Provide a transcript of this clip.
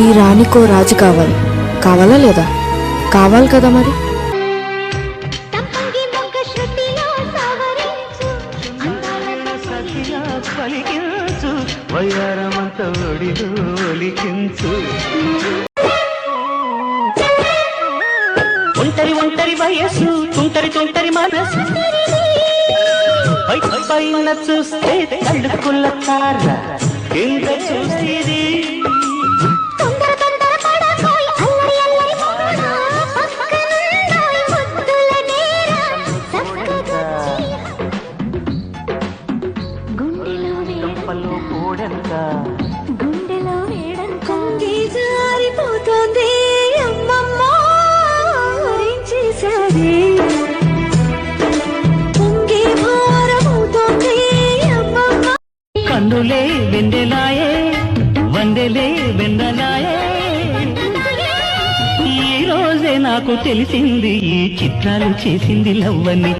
ఈ రాణికో రాజు కావాలి. కావాలా లేదా? కావాలి కదా మరి? ఒలికించు. ఒంటరి ఒంటరి వయస్సు తుంటరి తుంటరి మనసు పైన చూస్తే కళ్ళు కుల్లతార కింద చూసేది గుండెలో వేడంత జారిపోతోంది అమ్మమ్మ. కన్నులే వెండెలాయే వందెలే వెన్నెలాయే ఈ రోజే నాకు తెలిసింది ఈ చిత్రాలు చేసింది లవ్వని.